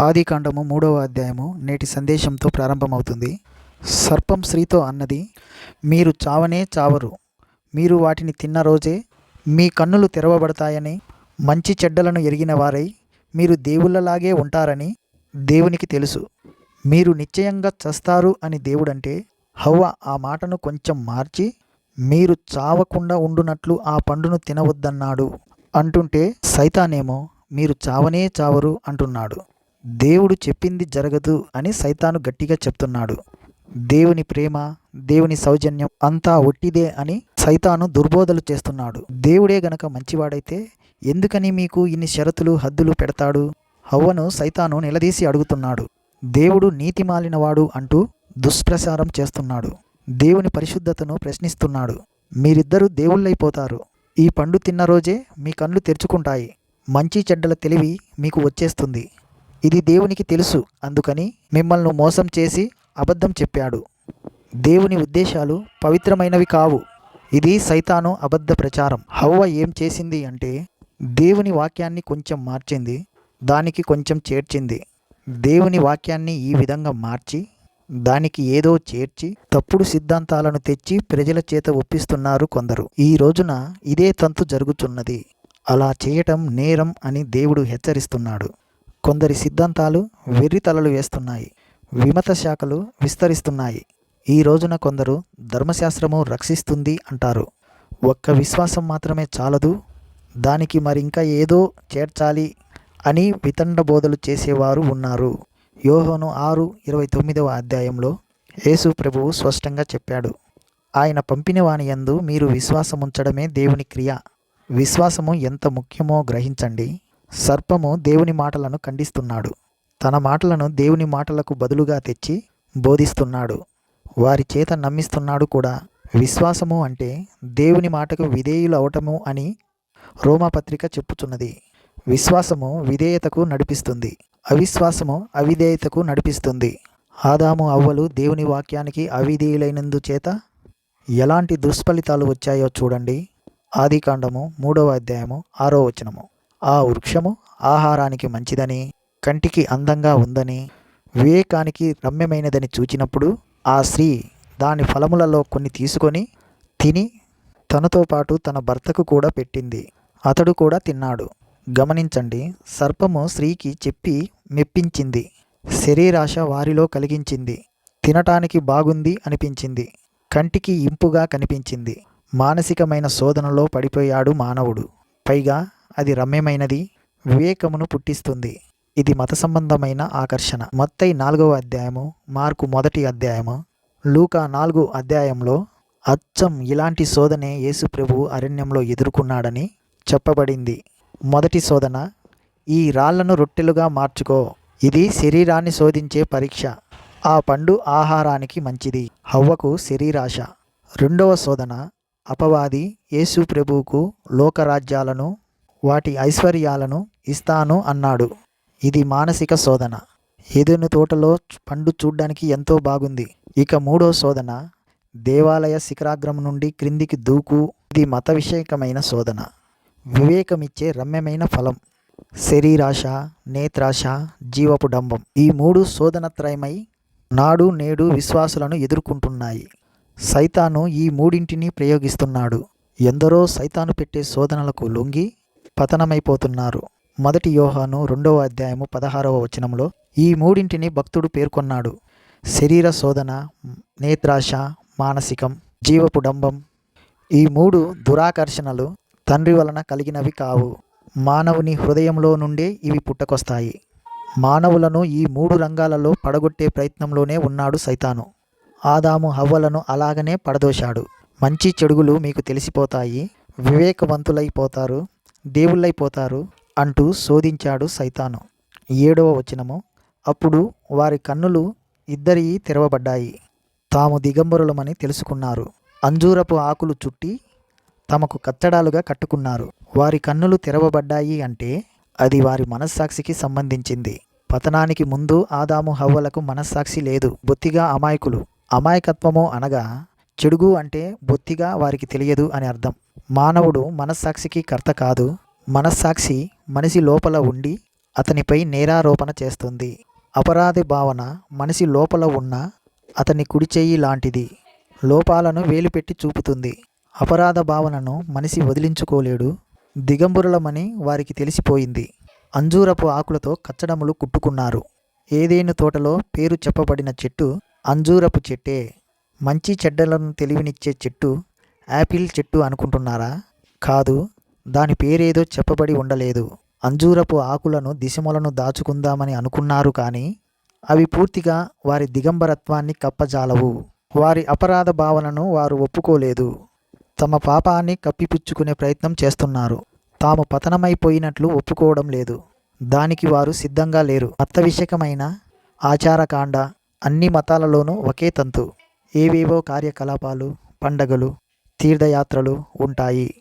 ఆదికాండము మూడవ అధ్యాయము నేటి సందేశంతో ప్రారంభమవుతుంది. సర్పం స్త్రీతో అన్నది మీరు చావనే చావరు. మీరు వాటిని తిన్న రోజే మీ కన్నులు తెరవబడతాయని మంచి చెడ్డలను ఎరిగిన వారై మీరు దేవుళ్ళలాగే ఉంటారని దేవునికి తెలుసు. మీరు నిశ్చయంగా చస్తారు అని దేవుడంటే హవ్వ ఆ మాటను కొంచెం మార్చి మీరు చావకుండా ఉండునట్లు ఆ పండును తినవద్దన్నాడు. అంటుంటే సైతానేమో మీరు చావనే చావరు అంటున్నాడు. దేవుడు చెప్పింది జరగదు అని సైతాను గట్టిగా చెప్తున్నాడు. దేవుని ప్రేమ దేవుని సౌజన్యం అంతా ఒట్టిదే అని సైతాను దుర్బోధలు చేస్తున్నాడు. దేవుడే గనక మంచివాడైతే ఎందుకని మీకు ఇన్ని షరతులు హద్దులు పెడతాడు? హవ్వను సైతాను నిలదీసి అడుగుతున్నాడు. దేవుడు నీతి మాలినవాడు అంటూ దుష్ప్రచారం చేస్తున్నాడు. దేవుని పరిశుద్ధతను ప్రశ్నిస్తున్నాడు. మీరిద్దరూ దేవుళ్ళైపోతారు. ఈ పండు తిన్న రోజే మీ కళ్ళు తెరుచుకుంటాయి. మంచి చెడ్డల తెలివి మీకు వచ్చేస్తుంది. ఇది దేవునికి తెలుసు. అందుకని మిమ్మల్ని మోసం చేసి అబద్ధం చెప్పాడు. దేవుని ఉద్దేశాలు పవిత్రమైనవి కావు. ఇది సైతాను అబద్ధ ప్రచారం. హవ్వ ఏం చేసింది అంటే దేవుని వాక్యాన్ని కొంచెం మార్చింది. దానికి కొంచెం చేర్చింది. దేవుని వాక్యాన్ని ఈ విధంగా మార్చి దానికి ఏదో చేర్చి తప్పుడు సిద్ధాంతాలను తెచ్చి ప్రజల చేత ఒప్పిస్తున్నారు కొందరు. ఈ రోజున ఇదే తంతు జరుగుతున్నది. అలా చేయటం నేరం అని దేవుడు హెచ్చరిస్తున్నాడు. కొందరి సిద్ధాంతాలు వెర్రి తలలు వేస్తున్నాయి విమత శాఖలు విస్తరిస్తున్నాయి. ఈ రోజున కొందరు ధర్మశాస్త్రము రక్షిస్తుంది అంటారు. ఒక్క విశ్వాసం మాత్రమే చాలదు. దానికి మరింకా ఏదో చేర్చాలి అని వితండ బోధలు చేసేవారు ఉన్నారు. యోహోను ఆరు ఇరవై తొమ్మిదవ అధ్యాయంలో యేసు ప్రభువు స్పష్టంగా చెప్పాడు. ఆయన పంపిన వాని యందు మీరు విశ్వాసముంచడమే దేవుని క్రియ. విశ్వాసము ఎంత ముఖ్యమో గ్రహించండి. సర్పము దేవుని మాటలను ఖండిస్తున్నాడు. తన మాటలను దేవుని మాటలకు బదులుగా తెచ్చి బోధిస్తున్నాడు. వారి చేత నమ్మిస్తున్నాడు కూడా. విశ్వాసము అంటే దేవుని మాటకు విధేయులు అవటము అని రోమాపత్రిక చెప్పుచున్నది. విశ్వాసము విధేయతకు నడిపిస్తుంది. అవిశ్వాసము అవిధేయతకు నడిపిస్తుంది. ఆదాము అవ్వలు దేవుని వాక్యానికి అవిధేయులైనందుచేత ఎలాంటి దుష్ఫలితాలు వచ్చాయో చూడండి. ఆదికాండము మూడవ అధ్యాయము ఆరో వచనము. ఆ వృక్షము ఆహారానికి మంచిదని కంటికి అందంగా ఉందని వివేకానికి రమ్యమైనదని చూచినప్పుడు ఆ స్త్రీ దాని ఫలములలో కొన్ని తీసుకొని తిని తనతో పాటు తన భర్తకు కూడా పెట్టింది. అతడు కూడా తిన్నాడు. గమనించండి సర్పము స్త్రీకి చెప్పి మెప్పించింది. శరీరాశ వారిలో కలిగించింది. తినటానికి బాగుంది అనిపించింది. కంటికి ఇంపుగా కనిపించింది. మానసికమైన శోధనలో పడిపోయాడు మానవుడు. పైగా అది రమ్యమైనది వివేకమును పుట్టిస్తుంది. ఇది మత సంబంధమైన ఆకర్షణ. మొత్తై నాలుగవ అధ్యాయము మార్కు మొదటి అధ్యాయము లూకా నాలుగు అధ్యాయంలో అచ్చం ఇలాంటి శోధనే యేసు అరణ్యంలో ఎదుర్కొన్నాడని చెప్పబడింది. మొదటి శోధన ఈ రాళ్ళను రొట్టెలుగా మార్చుకో. ఇది శరీరాన్ని శోధించే పరీక్ష. ఆ పండు ఆహారానికి మంచిది. హవ్వకు శరీరాశ. రెండవ శోధన అపవాది యేసు ప్రభువుకు లోకరాజ్యాలను వాటి ఐశ్వర్యాలను ఇస్తాను అన్నాడు. ఇది మానసిక శోధన. ఏదైనా తోటలో పండు చూడ్డానికి ఎంతో బాగుంది. ఇక మూడో శోధన దేవాలయ శిఖరాగ్రం నుండి క్రిందికి దూకు. ఇది మత విషయకమైన శోధన. వివేకమిచ్చే రమ్యమైన ఫలం. శరీరాశ నేత్రాశ జీవపు డంబం. ఈ మూడు శోధనత్రయమై నాడు నేడు విశ్వాసులను ఎదుర్కొంటున్నాయి. సైతాను ఈ మూడింటిని ప్రయోగిస్తున్నాడు. ఎందరో సైతాను పెట్టే శోధనలకు లొంగి పతనమైపోతున్నారు. మొదటి యోహాను రెండవ అధ్యాయము పదహారవ వచనంలో ఈ మూడింటిని భక్తుడు పేర్కొన్నాడు. శరీర శోధన నేత్రాశ మానసికం జీవపు డంబం ఈ మూడు దురాకర్షణలు తండ్రి వలన కలిగినవి కావు. మానవుని హృదయంలో నుండే ఇవి పుట్టకొస్తాయి. మానవులను ఈ మూడు రంగాలలో పడగొట్టే ప్రయత్నంలోనే ఉన్నాడు సైతాను. ఆదాము హవ్వలను అలాగనే పడదోశాడు. మంచి చెడుగులు మీకు తెలిసిపోతాయి. వివేకవంతులైపోతారు. దేవుళ్ళైపోతారు అంటూ శోధించాడు సైతాను. ఏడవ వచనము. అప్పుడు వారి కన్నులు ఇద్దరి తెరవబడ్డాయి. తాము దిగంబరులమని తెలుసుకున్నారు. అంజూరపు ఆకులు చుట్టి తమకు కట్టడాలుగా కట్టుకున్నారు. వారి కన్నులు తెరవబడ్డాయి అంటే అది వారి మనస్సాక్షికి సంబంధించింది. పతనానికి ముందు ఆదాము హవ్వలకు మనస్సాక్షి లేదు. బొత్తిగా అమాయకులు. అమాయకత్వము అనగా చెడుగు అంటే బొత్తిగా వారికి తెలియదు అని అర్థం. మానవుడు మనస్సాక్షికి కర్త కాదు. మనస్సాక్షి మనిషి లోపల ఉండి అతనిపై నేరారోపణ చేస్తుంది. అపరాధి భావన మనిషి లోపల ఉన్న అతని కుడి చెయ్యి లాంటిది. లోపాలను వేలుపెట్టి చూపుతుంది. అపరాధ భావనను మనిషి వదిలించుకోలేడు. దిగంబరులమని వారికి తెలిసిపోయింది. అంజూరపు ఆకులతో కచ్చడములు కుట్టుకున్నారు. ఏదేను తోటలో పేరు చెప్పబడిన చెట్టు అంజూరపు చెట్టే. మంచి చెడ్డలను తెలివినిచ్చే చెట్టు యాపిల్ చెట్టు అనుకుంటున్నారా? కాదు దాని పేరేదో చెప్పబడి ఉండలేదు. అంజూరపు ఆకులను దిశమలను దాచుకుందామని అనుకున్నారు కానీ అవి పూర్తిగా వారి దిగంబరత్వాన్ని కప్పజాలవు. వారి అపరాధ భావనను వారు ఒప్పుకోలేదు. తమ పాపాన్ని కప్పిపుచ్చుకునే ప్రయత్నం చేస్తున్నారు. తాము పతనమైపోయినట్లు ఒప్పుకోవడం లేదు. దానికి వారు సిద్ధంగా లేరు. మతవిషయకమైన ఆచారకాండ అన్ని మతాలలోనూ ఒకే తంతు. ఏవేవో కార్యకలాపాలు పండగలు తీర్థయాత్రలు ఉంటాయి.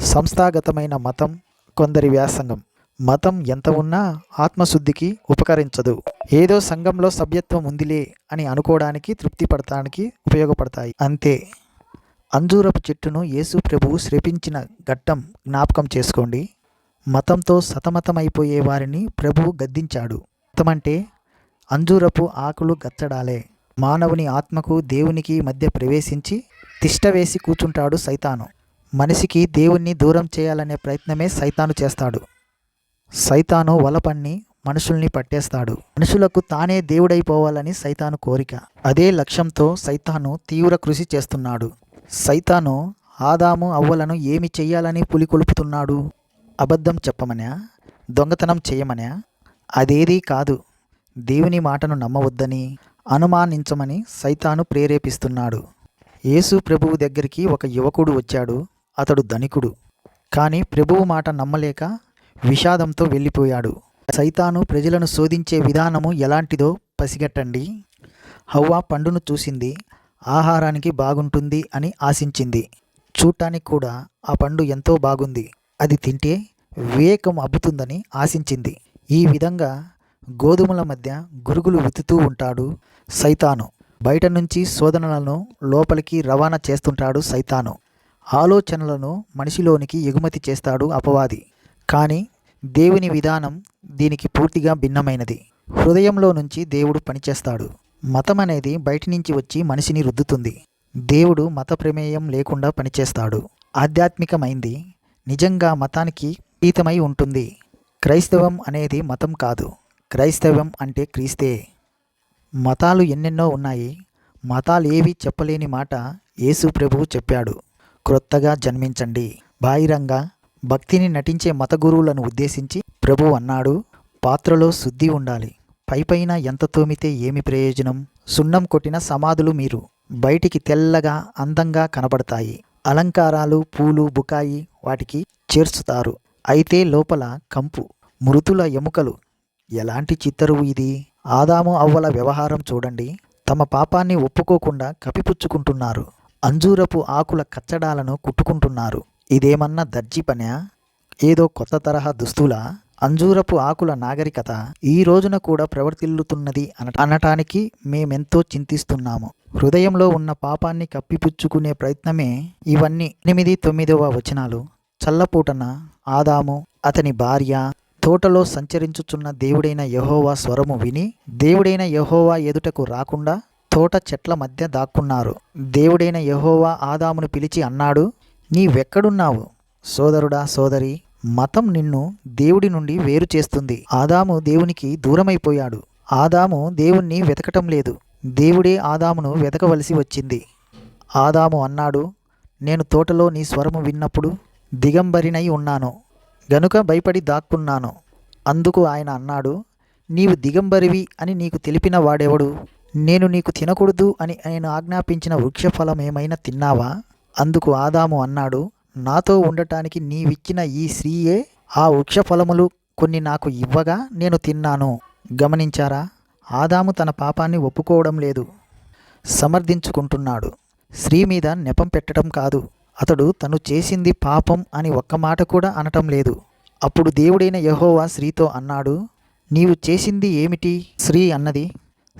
సంస్థాగతమైన మతం కొందరి వ్యాసంగం. మతం ఎంత ఉన్నా ఆత్మశుద్ధికి ఉపకరించదు. ఏదో సంఘంలో సభ్యత్వం ఉందిలే అని అనుకోవడానికి తృప్తి పడటానికి ఉపయోగపడతాయి. అంతే. అంజూరపు చెట్టును యేసు ప్రభువు శ్రపించిన ఘట్టం జ్ఞాపకం చేసుకోండి. మతంతో సతమతమైపోయే వారిని ప్రభువు గద్దించాడు. మతమంటే అంజూరపు ఆకులు గచ్చడాలే. మానవుని ఆత్మకు దేవునికి మధ్య ప్రవేశించి తిష్టవేసి కూర్చుంటాడు సైతాను. మనిషికి దేవుణ్ణి దూరం చేయాలనే ప్రయత్నమే సైతాను చేస్తాడు. సైతాను వలపన్ని మనుషుల్ని పట్టేస్తాడు. మనుషులకు తానే దేవుడైపోవాలని సైతాను కోరిక. అదే లక్ష్యంతో సైతాను తీవ్ర కృషి చేస్తున్నాడు. సైతాను ఆదాము అవ్వలను ఏమి చెయ్యాలని పులికొలుపుతున్నాడు? అబద్ధం చెప్పమనా? దొంగతనం చేయమనా? అదేదీ కాదు. దేవుని మాటను నమ్మవద్దని అనుమానించమని సైతాను ప్రేరేపిస్తున్నాడు. యేసు ప్రభువు దగ్గరికి ఒక యువకుడు వచ్చాడు. అతడు ధనికుడు. కానీ ప్రభువు మాట నమ్మలేక విషాదంతో వెళ్ళిపోయాడు. సైతాను ప్రజలను శోధించే విధానము ఎలాంటిదో పసిగట్టండి. హవ్వ పండును చూసింది. ఆహారానికి బాగుంటుంది అని ఆశించింది. చూడటానికి కూడా ఆ పండు ఎంతో బాగుంది. అది తింటే వివేకం అబ్బుతుందని ఆశించింది. ఈ విధంగా గోధుమల మధ్య గురుగులు విత్తుతూ ఉంటాడు సైతాను. బయట నుంచి శోధనలను లోపలికి రవాణా చేస్తుంటాడు సైతాను. ఆలోచనలను మనిషిలోనికి ఎగుమతి చేస్తాడు అపవాది. కానీ దేవుని విధానం దీనికి పూర్తిగా భిన్నమైనది. హృదయంలో నుంచి దేవుడు పనిచేస్తాడు. మతం అనేది బయటి నుంచి వచ్చి మనిషిని రుద్దుతుంది. దేవుడు మత ప్రమేయం లేకుండా పనిచేస్తాడు. ఆధ్యాత్మికమైంది. నిజంగా మతానికి పీతమై ఉంటుంది. క్రైస్తవం అనేది మతం కాదు. క్రైస్తవం అంటే క్రీస్తే. మతాలు ఎన్నెన్నో ఉన్నాయి. మతాలు ఏవి చెప్పలేని మాట యేసు ప్రభువు చెప్పాడు. క్రొత్తగా జన్మించండి. బాహిరంగ భక్తిని నటించే మత గురువులను ఉద్దేశించి ప్రభు అన్నాడు. పాత్రలో శుద్ధి ఉండాలి. పైపైన ఎంత తోమితే ఏమి ప్రయోజనం? సున్నం కొట్టిన సమాధులు మీరు బయటికి తెల్లగా అందంగా కనబడతాయి అలంకారాలు పూలు బుకాయి వాటికి చేర్చుతారు. అయితే లోపల కంపు మృతుల ఎముకలు ఎలాంటి చిత్తరువు ఇది? ఆదాము అవ్వల వ్యవహారం చూడండి. తమ పాపాన్ని ఒప్పుకోకుండా కప్పిపుచ్చుకుంటున్నారు. అంజూరపు ఆకుల కచ్చడాలను కుట్టుకుంటున్నారు. ఇదేమన్నా దర్జీ పనా? ఏదో కొత్త తరహా దుస్తులా? అంజూరపు ఆకుల నాగరికత ఈ రోజున కూడా ప్రవర్తిల్లుతున్నది అన అనటానికి మేమెంతో చింతిస్తున్నాము. హృదయంలో ఉన్న పాపాన్ని కప్పిపుచ్చుకునే ప్రయత్నమే ఇవన్నీ. ఎనిమిది తొమ్మిదవ వచనాలు. చల్లపూటన ఆదాము అతని భార్య తోటలో సంచరించుచున్న దేవుడైన యహోవా స్వరము విని దేవుడైన యహోవా ఎదుటకు రాకుండా తోట చెట్ల మధ్య దాక్కున్నారు. దేవుడైన యహోవా ఆదామును పిలిచి అన్నాడు నీవెక్కడున్నావు? సోదరుడా సోదరి మతం నిన్ను దేవుడి నుండి వేరు చేస్తుంది. ఆదాము దేవునికి దూరమైపోయాడు. ఆదాము దేవుణ్ణి వెతకటం లేదు. దేవుడే ఆదామును వెతకవలసి వచ్చింది. ఆదాము అన్నాడు నేను తోటలో నీ స్వరము విన్నప్పుడు దిగంబరినై ఉన్నాను. గనుక భయపడి దాక్కున్నాను. అందుకు ఆయన అన్నాడు నీవు దిగంబరివి అని నీకు తెలిపిన వాడెవడు? నేను నీకు తినకూడదు అని ఆయన ఆజ్ఞాపించిన వృక్షఫలం ఏమైనా తిన్నావా? అందుకు ఆదాము అన్నాడు నాతో ఉండటానికి నీవిచ్చిన ఈ స్త్రీయే ఆ వృక్షఫలములు కొన్ని నాకు ఇవ్వగా నేను తిన్నాను. గమనించారా? ఆదాము తన పాపాన్ని ఒప్పుకోవడం లేదు. సమర్థించుకుంటున్నాడు. స్త్రీ మీద నెపం పెట్టడం కాదు. అతడు తను చేసింది పాపం అని ఒక్క మాట కూడా అనటం లేదు. అప్పుడు దేవుడైన యహోవా స్త్రీతో అన్నాడు నీవు చేసింది ఏమిటి? స్త్రీ అన్నది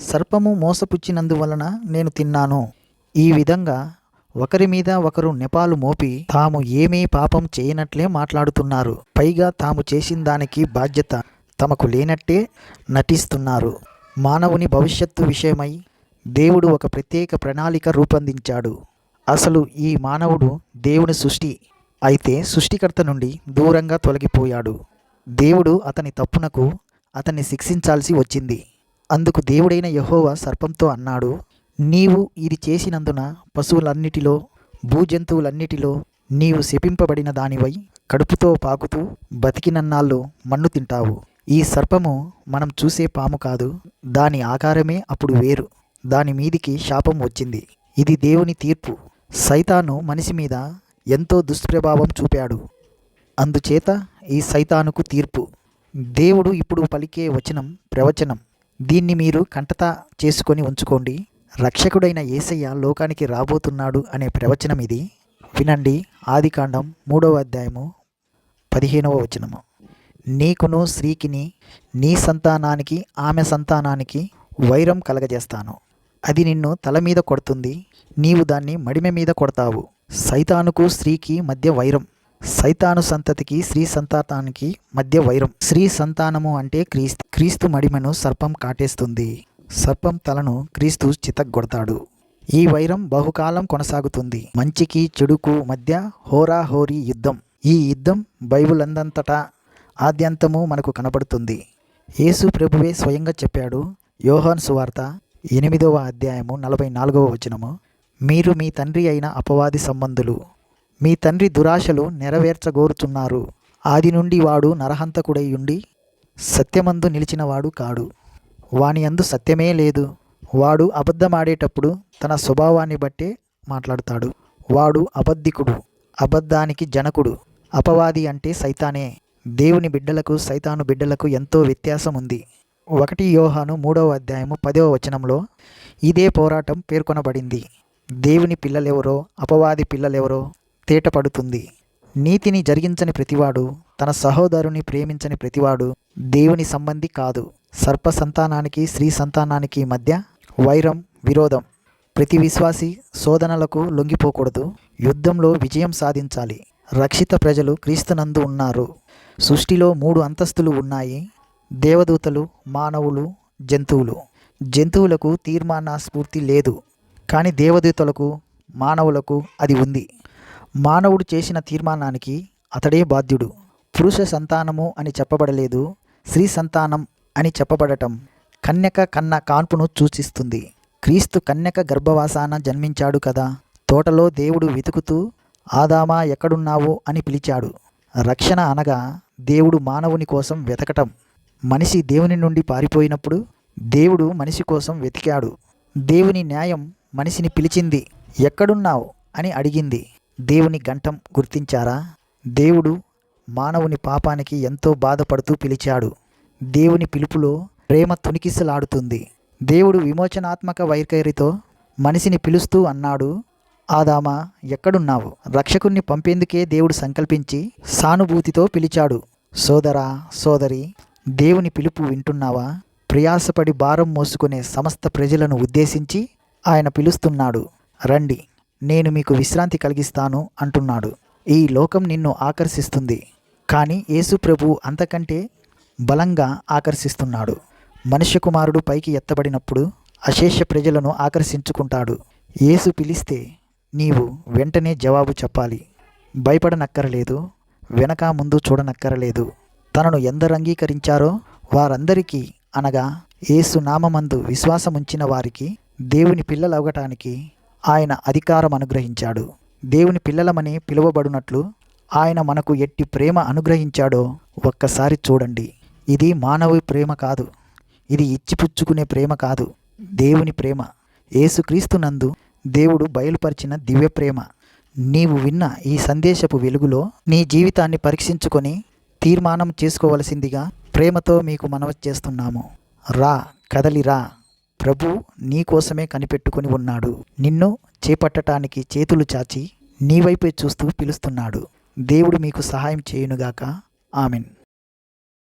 సర్పము మోసపుచ్చినందువలన నేను తిన్నాను. ఈ విధంగా ఒకరి మీద ఒకరు నెపాలు మోపి తాము ఏమీ పాపం చేయనట్లే మాట్లాడుతున్నారు. పైగా తాము చేసిన దానికి బాధ్యత తమకు లేనట్టే నటిస్తున్నారు. మానవుని భవిష్యత్తు విషయమై దేవుడు ఒక ప్రత్యేక ప్రణాళిక రూపొందించాడు. అసలు ఈ మానవుడు దేవుని సృష్టి అయితే సృష్టికర్త నుండి దూరంగా తొలగిపోయాడు. దేవుడు అతని తప్పునకు అతన్ని శిక్షించాల్సి వచ్చింది. అందుకు దేవుడైన యహోవ సర్పంతో అన్నాడు నీవు ఇది చేసినందున పశువులన్నిటిలో భూజంతువులన్నిటిలో నీవు శపింపబడిన దానివై కడుపుతో పాకుతూ బతికినన్నాళ్ళు మన్ను తింటావు. ఈ సర్పము మనం చూసే పాము కాదు దాని ఆకారమే అప్పుడు వేరు. దాని మీదికి శాపం వచ్చింది. ఇది దేవుని తీర్పు. సైతాను మనిషి మీద ఎంతో దుష్ప్రభావం చూపాడు. అందుచేత ఈ సైతానుకు తీర్పు. దేవుడు ఇప్పుడు పలికే వచనం ప్రవచనం. దీన్ని మీరు కంటత చేసుకొని ఉంచుకోండి. రక్షకుడైన యేసయ్య లోకానికి రాబోతున్నాడు అనే ప్రవచనం ఇది. వినండి. ఆదికాండం మూడవ అధ్యాయము పదిహేనవ వచనము. నీకును స్త్రీకిని నీ సంతానానికి ఆమె సంతానానికి వైరం కలగజేస్తాను. అది నిన్ను తల మీద కొడుతుంది. నీవు దాన్ని మడిమె మీద కొడతావు. సైతానుకు స్త్రీకి మధ్య వైరం. సైతాను సంతతికి స్త్రీ సంతానానికి మధ్య వైరం. స్త్రీ సంతానము అంటే క్రీస్తు. క్రీస్తు మడిమెను సర్పం కాటేస్తుంది. సర్పం తలను క్రీస్తు చితగ్గొడతాడు ఈ వైరం బహుకాలం కొనసాగుతుంది. మంచికి చెడుకు మధ్య హోరాహోరీ యుద్ధం. ఈ యుద్ధం బైబుల్ అందంతటా ఆద్యంతము మనకు కనబడుతుంది యేసు ప్రభువే స్వయంగా చెప్పాడు. యోహాన్ సువార్త ఎనిమిదవ అధ్యాయము నలభై నాలుగవ వచనము. మీరు మీ తండ్రి అయిన అపవాది సంబంధులు మీ తండ్రి దురాశలు నెరవేర్చగోరుచున్నారు. ఆది నుండి వాడు నరహంతకుడై ఉండి సత్యమందు నిలిచినవాడు కాడు. వాని అందు సత్యమే లేదు. వాడు అబద్ధమాడేటప్పుడు తన స్వభావాన్ని బట్టే మాట్లాడతాడు. వాడు అబద్ధికుడు అబద్ధానికి జనకుడు అపవాది అంటే సైతానే. దేవుని బిడ్డలకు సైతాను బిడ్డలకు ఎంతో వ్యత్యాసం ఉంది ఒకటి యోహాను మూడవ అధ్యాయము పదవ వచనంలో ఇదే పోరాటం పేర్కొనబడింది. దేవుని పిల్లలెవరో అపవాది పిల్లలెవరో తేటపడుతుంది. నీతిని జరిగించని ప్రతివాడు తన సహోదరుని ప్రేమించని ప్రతివాడు దేవుని సంబంధి కాదు. సర్ప సంతానానికి స్త్రీ సంతానానికి మధ్య వైరం విరోధం. ప్రతి విశ్వాసి శోధనలకు లొంగిపోకూడదు. యుద్ధంలో విజయం సాధించాలి. రక్షిత ప్రజలు క్రీస్తునందు ఉన్నారు. సృష్టిలో మూడు అంతస్తులు ఉన్నాయి. దేవదూతలు మానవులు జంతువులు. జంతువులకు తీర్మాన స్ఫూర్తి లేదు కానీ దేవదూతలకు మానవులకు అది ఉంది. మానవుడు చేసిన తీర్మానానికి అతడే బాధ్యుడు. పురుష సంతానము అని చెప్పబడలేదు స్త్రీ సంతానం అని చెప్పబడటం కన్యక కన్న కాన్పును సూచిస్తుంది. క్రీస్తు కన్యక గర్భవాసాన జన్మించాడు కదా తోటలో దేవుడు వెతుకుతూ ఆదామా ఎక్కడున్నావు? అని పిలిచాడు. రక్షణ అనగా దేవుడు మానవుని కోసం వెతకటం. మనిషి దేవుని నుండి పారిపోయినప్పుడు దేవుడు మనిషి కోసం వెతికాడు. దేవుని న్యాయం మనిషిని పిలిచింది ఎక్కడున్నావు? అని అడిగింది. దేవుని గంటం గుర్తించారా? దేవుడు మానవుని పాపానికి ఎంతో బాధపడుతూ పిలిచాడు. దేవుని పిలుపులో ప్రేమ తునికిసలాడుతుంది. దేవుడు విమోచనాత్మక వైఖరితో మనిషిని పిలుస్తూ అన్నాడు ఆదామా ఎక్కడున్నావు? రక్షకుణ్ణి పంపేందుకే దేవుడు సంకల్పించి సానుభూతితో పిలిచాడు. సోదరా సోదరి దేవుని పిలుపు వింటున్నావా? ప్రయాసపడి భారం మోసుకునే సమస్త ప్రజలను ఉద్దేశించి ఆయన పిలుస్తున్నాడు. రండి నేను మీకు విశ్రాంతి కలిగిస్తాను అంటున్నాడు. ఈ లోకం నిన్ను ఆకర్షిస్తుంది. కానీ యేసు ప్రభు అంతకంటే బలంగా ఆకర్షిస్తున్నాడు. మనుష్య కుమారుడు పైకి ఎత్తబడినప్పుడు అశేష ప్రజలను ఆకర్షించుకుంటాడు. యేసు పిలిస్తే నీవు వెంటనే జవాబు చెప్పాలి. భయపడనక్కరలేదు వెనక ముందు చూడనక్కరలేదు. తనను ఎందరు అంగీకరించారో వారందరికీ అనగా యేసు నామమందు విశ్వాసముంచిన వారికి దేవుని పిల్లలవగటానికి ఆయన అధికారం అనుగ్రహించాడు దేవుని పిల్లలమని పిలువబడినట్లు ఆయన మనకు ఎట్టి ప్రేమ అనుగ్రహించాడో ఒక్కసారి చూడండి. ఇది మానవి ప్రేమ కాదు. ఇది ఇచ్చిపుచ్చుకునే ప్రేమ కాదు. దేవుని ప్రేమ. యేసుక్రీస్తునందు దేవుడు బయలుపరిచిన దివ్య ప్రేమ. నీవు విన్న ఈ సందేశపు వెలుగులో నీ జీవితాన్ని పరీక్షించుకొని తీర్మానం చేసుకోవలసిందిగా ప్రేమతో మీకు మనవి చేస్తున్నాము. రా కదలిరా ప్రభు నీకోసమే కనిపెట్టుకొని ఉన్నాడు. నిన్ను చేపట్టటానికి చేతులు చాచి నీ వైపే చూస్తూ పిలుస్తున్నాడు. దేవుడు మీకు సహాయం చేయునుగాక. ఆమెన్.